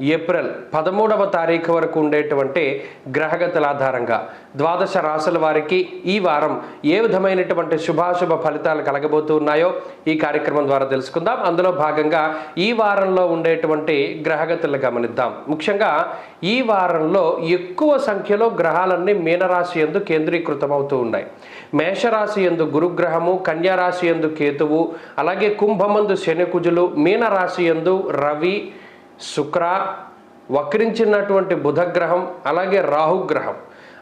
April పదమూడవ తారీఖు వరకు ఉండేటువంటి గ్రహగతుల ఆధారంగా ద్వాదశ రాసుల వారికి ఈ వారం ఏ విధమైనటువంటి శుభాశుభ ఫలితాలు కలగబోతూ ఉన్నాయో ఈ కార్యక్రమం ద్వారా తెలుసుకుందాం. అందులో భాగంగా ఈ వారంలో ఉండేటువంటి గ్రహగతులు గమనిద్దాం. ముఖ్యంగా ఈ వారంలో ఎక్కువ సంఖ్యలో గ్రహాలన్నీ మీనరాశి ఎందు కేంద్రీకృతమవుతూ ఉన్నాయి. మేషరాశి ఎందు గురుగ్రహము కన్యారాశి ఎందు కేతువు అలాగే కుంభమందు శనికుజులు మీనరాశి ఎందు రవి శుక్ర వక్రించినటువంటి బుధగ్రహం అలాగే రాహుగ్రహం.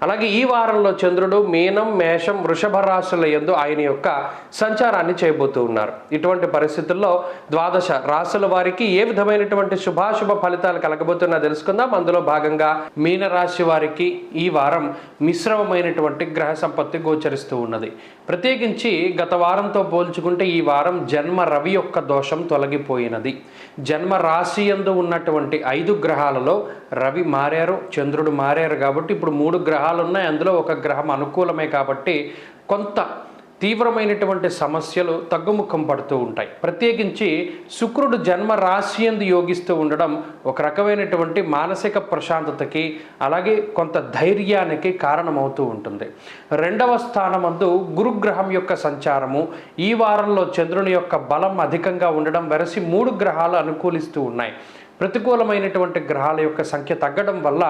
అలాగే ఈ వారంలో చంద్రుడు మీనం మేషం వృషభ రాశుల ఎందు ఆయన యొక్క సంచారాన్ని చేయబోతూ ఉన్నారు. ఇటువంటి పరిస్థితుల్లో ద్వాదశ రాశుల వారికి ఏ విధమైనటువంటి శుభాశుభ ఫలితాలు కలగబోతున్నా తెలుసుకుందాం. అందులో భాగంగా మీన రాశి వారికి ఈ వారం మిశ్రమమైనటువంటి గ్రహ సంపత్తి గోచరిస్తూ ఉన్నది. ప్రత్యేకించి గత వారంతో పోల్చుకుంటే ఈ వారం జన్మ రవి యొక్క దోషం తొలగిపోయినది. జన్మ రాశి ఎందు ఉన్నటువంటి ఐదు గ్రహాలలో రవి మారారు చంద్రుడు మారారు కాబట్టి ఇప్పుడు మూడు గ్రహాలు ఉన్నాయి అందులో ఒక గ్రహం అనుకూలమే కాబట్టి కొంత తీవ్రమైనటువంటి సమస్యలు తగ్గుముఖం పడుతూ ఉంటాయి. ప్రత్యేకించి శుక్రుడు జన్మ రాశి ఎందు యోగిస్తూ ఉండడం ఒక రకమైనటువంటి మానసిక ప్రశాంతతకి అలాగే కొంత ధైర్యానికి కారణమవుతూ ఉంటుంది. రెండవ స్థానమందు గురుగ్రహం యొక్క సంచారము. ఈ వారంలో చంద్రుని యొక్క బలం అధికంగా ఉండడం వెరసి మూడు గ్రహాలు అనుకూలిస్తూ ఉన్నాయి. ప్రతికూలమైనటువంటి గ్రహాల యొక్క సంఖ్య తగ్గడం వల్ల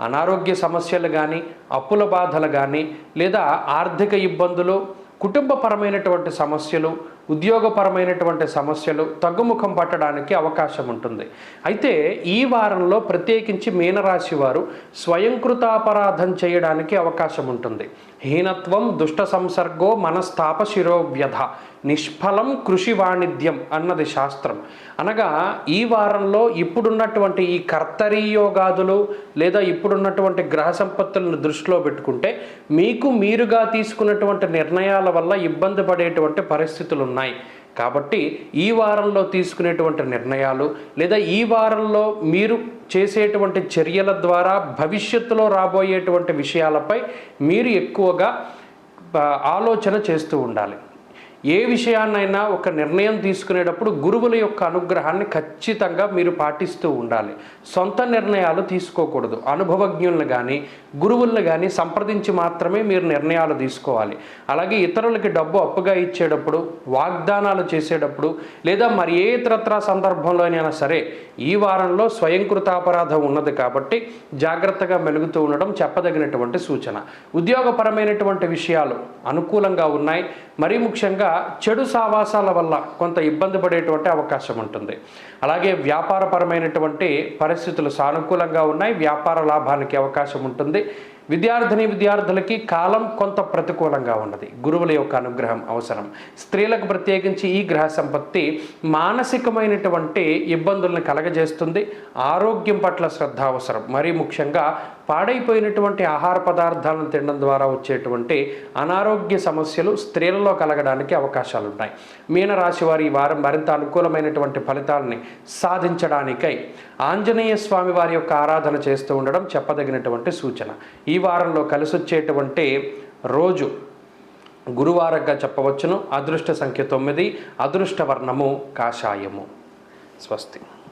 అనారోగ్య సమస్యలు కానీ అప్పుల బాధలు కానీ లేదా ఆర్థిక ఇబ్బందులు కుటుంబపరమైనటువంటి సమస్యలు ఉద్యోగపరమైనటువంటి సమస్యలు తగ్గుముఖం పట్టడానికి అవకాశం ఉంటుంది. అయితే ఈ వారంలో ప్రత్యేకించి మీనరాశి వారు స్వయంకృతాపరాధం చేయడానికి అవకాశం ఉంటుంది. హీనత్వం దుష్ట సంసర్గో మనస్తాప శిరోవ్యధ నిష్ఫలం కృషి వాణిజ్యం అన్నది శాస్త్రం. అనగా ఈ వారంలో ఇప్పుడున్నటువంటి ఈ కర్తరీయోగాదులు లేదా ఇప్పుడున్నటువంటి గ్రహ సంపత్తులను దృష్టిలో పెట్టుకుంటే మీకు మీరుగా తీసుకున్నటువంటి నిర్ణయాల వల్ల ఇబ్బంది పడేటువంటి పరిస్థితులు ఉన్నాయి. కాబట్టి ఈ వారంలో తీసుకునేటువంటి నిర్ణయాలు లేదా ఈ వారంలో మీరు చేసేటువంటి చర్యల ద్వారా భవిష్యత్తులో రాబోయేటువంటి విషయాలపై మీరు ఎక్కువగా ఆలోచన చేస్తూ ఉండాలి. ఏ విషయాన్నైనా ఒక నిర్ణయం తీసుకునేటప్పుడు గురువుల యొక్క అనుగ్రహాన్ని ఖచ్చితంగా మీరు పాటిస్తూ ఉండాలి. సొంత నిర్ణయాలు తీసుకోకూడదు. అనుభవజ్ఞులను కానీ గురువులను కానీ సంప్రదించి మాత్రమే మీరు నిర్ణయాలు తీసుకోవాలి. అలాగే ఇతరులకి డబ్బు అప్పుగా ఇచ్చేటప్పుడు వాగ్దానాలు చేసేటప్పుడు లేదా మరి ఏ ఇతరత్రా సందర్భంలోనైనా సరే ఈ వారంలో స్వయంకృతాపరాధం ఉన్నది కాబట్టి జాగ్రత్తగా మెలుగుతూ ఉండడం చెప్పదగినటువంటి సూచన. ఉద్యోగపరమైనటువంటి విషయాలు అనుకూలంగా ఉన్నాయి. మరీ ముఖ్యంగా చెడు సావాసాల వల్ల కొంత ఇబ్బంది పడేటువంటి అవకాశం ఉంటుంది. అలాగే వ్యాపారపరమైనటువంటి పరిస్థితులు సానుకూలంగా ఉన్నాయి వ్యాపార లాభానికి అవకాశం ఉంటుంది. విద్యార్థిని విద్యార్థులకి కాలం కొంత ప్రతికూలంగా ఉన్నది. గురువుల యొక్క అనుగ్రహం అవసరం. స్త్రీలకు ప్రత్యేకించి ఈ గ్రహ సంపత్తి మానసికమైనటువంటి ఇబ్బందులను కలగజేస్తుంది. ఆరోగ్యం పట్ల శ్రద్ధ అవసరం. మరీ ముఖ్యంగా పాడైపోయినటువంటి ఆహార పదార్థాలను తినడం ద్వారా వచ్చేటువంటి అనారోగ్య సమస్యలు స్త్రీలలో కలగడానికి అవకాశాలు ఉన్నాయి మీనరాశి వారి ఈ వారం మరింత అనుకూలమైనటువంటి ఫలితాలని సాధించడానికై ఆంజనేయ స్వామి వారి యొక్క ఆరాధన చేస్తూ ఉండడం చెప్పదగినటువంటి సూచన. ఈ వారంలో కలిసొచ్చేటువంటి రోజు గురువారంగా చెప్పవచ్చును. అదృష్ట సంఖ్య తొమ్మిది. అదృష్ట వర్ణము కాషాయము. స్వస్తి.